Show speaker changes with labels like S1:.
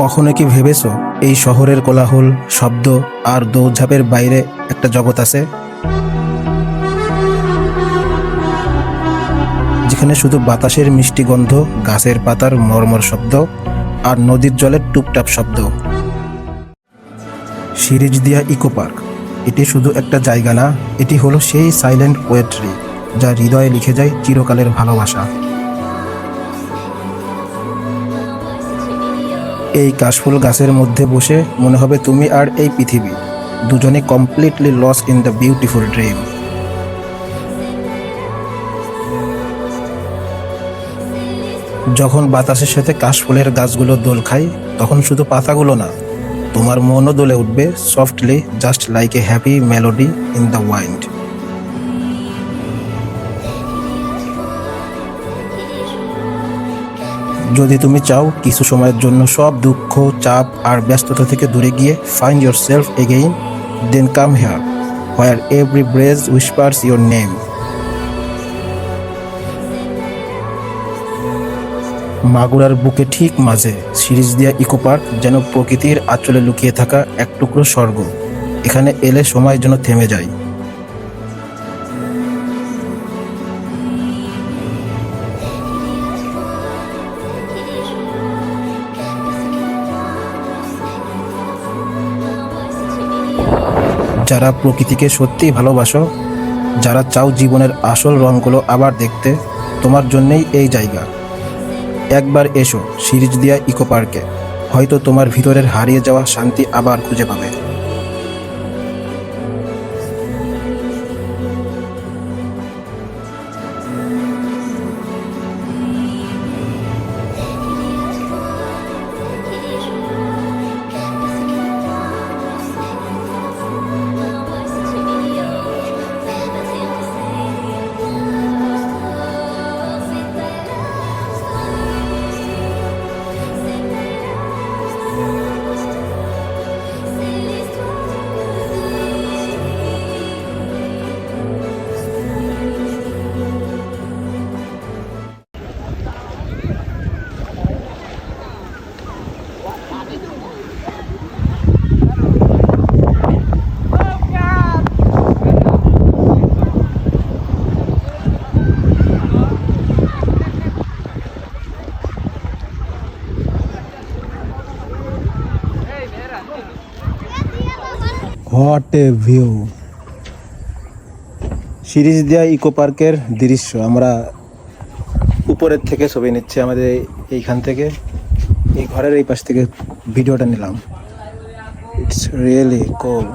S1: কখনো কি ভেবেছ এই শহরের কোলাহল, শব্দ আর দৌড়ঝাঁপের বাইরে একটা জগৎ আছে? যেখানে শুধু বাতাসের মিষ্টি গন্ধ, গাছের পাতার মরমর শব্দ আর নদীর জলের টুপটাপ শব্দ। সিরিজ দিয়া ইকো পার্ক। এটি শুধু একটা জায়গা না, এটি হলো সেই সাইলেন্ট পোয়েট্রি যা হৃদয়ে লিখে যায় চিরকালের ভালোবাসা। এই কাশফুল গাছের মধ্যে বসে মনে হবে তুমি আর এই পৃথিবী। দুজনে completely lost in the beautiful dream যখন বাতাসের সাথে কাশফুলের গাছগুলো দোল খায়, তখন শুধু পাতাগুলো না, তোমার মনও দোলে উঠবে softly just like a happy melody in the wind যদি তুমি চাও কিছু সময়ের জন্য সব দুঃখ, চাপ আর ব্যস্ততা থেকে দূরে গিয়ে find yourself again then come here where every breeze whispers your name মাগুরার বুকে ঠিক মাঝে সিরিজ দিয়া ইকো পার্ক যেন প্রকৃতির আঁচলে লুকিয়ে থাকা এক টুকরো স্বর্গ। এখানে এলে সময় যেন থেমে যায়। যারা প্রকৃতিকে সত্যিই ভালোবাসো, যারা চাও জীবনের আসল রঙগুলো আবার দেখতে, তোমার জন্যেই এই জায়গা। একবার এসো সিরিজ দিয়া ইকো পার্কে। হয়তো তোমার ভিতরের হারিয়ে যাওয়া শান্তি আবার খুঁজে পাবে। What a view. সিরিজ দেওয়া ইকো পার্কের দৃশ্য। আমরা উপরের থেকে ছবি নিচ্ছি আমাদের এইখান থেকে। এই ঘরের এই পাশ থেকে ভিডিওটা নিলাম। It's really coal